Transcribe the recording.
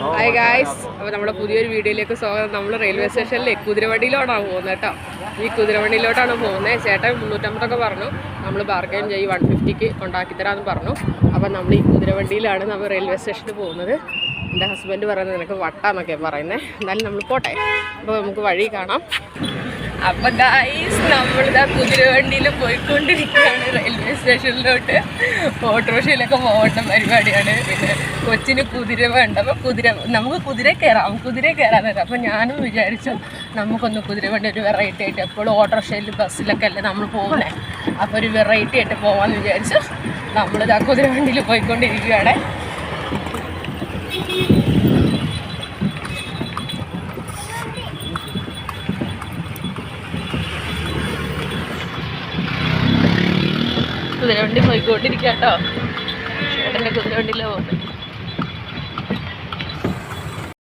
Hi guys അപ്പോൾ നമ്മുടെ പുതിയൊരു വീഡിയോയിലേക്ക് സ്വാഗതം. നമ്മൾ റെയിൽവേ സ്റ്റേഷനിലെ കുതിരവണ്ടിയിലോട്ടാണ് പോകുന്നത് കേട്ടോ. ഈ കുതിരവണ്ടിയിലോട്ടാണ് പോകുന്നത്. ചേട്ടൻ മുന്നൂറ്റമ്പതൊക്കെ പറഞ്ഞു. നമ്മൾ ബാർഗൈൻ ചെയ്യും വൺ ഫിഫ്റ്റിക്ക് ഉണ്ടാക്കി തരാമെന്ന് പറഞ്ഞു. അപ്പോൾ നമ്മൾ ഈ കുതിരവണ്ടിയിലാണ് നമ്മൾ റെയിൽവേ സ്റ്റേഷനിൽ പോകുന്നത്. എന്റെ ഹസ്ബൻഡ് പറയുന്നത് നിനക്ക് വട്ടാന്നൊക്കെ പറയുന്നത് എന്നാലും നമ്മൾ പോട്ടെ. അപ്പോൾ നമുക്ക് വഴി കാണാം. അപ്പോൾ ഗായ്സ് നമ്മളിതാ കുതിരവണ്ടിയിൽ പോയിക്കൊണ്ടിരിക്കുകയാണ് റെയിൽവേ സ്റ്റേഷനിലോട്ട് ഓട്ടോറിക്ഷയിലൊക്കെ പോകേണ്ട പരിപാടിയാണ്. പിന്നെ കൊച്ചിന് കുതിര വേണ്ട. അപ്പോൾ കുതിര നമുക്ക് കുതിര കയറാം കുതിര കയറാൻ തരാം അപ്പോൾ ഞാനും വിചാരിച്ചു നമുക്കൊന്ന് കുതിരവണ്ടി ഒരു വെറൈറ്റി ആയിട്ട്. എപ്പോഴും ഓട്ടോറിക്ഷയിൽ ബസ്സിലൊക്കെ അല്ലേ നമ്മൾ പോകുന്നത് അപ്പോൾ ഒരു വെറൈറ്റി ആയിട്ട് പോകാമെന്ന് വിചാരിച്ചു. നമ്മളിതാ കുതിരവണ്ടിയിൽ പോയിക്കൊണ്ടിരിക്കുകയാണ്. കുതിരവണ്ടി പോയിക്കൊണ്ടിരിക്കാട്ടോ. ചേട്ടന്റെ ചേട്ടന്റെ കുതിരവണ്ടിയിലാണ് പോകുന്നത്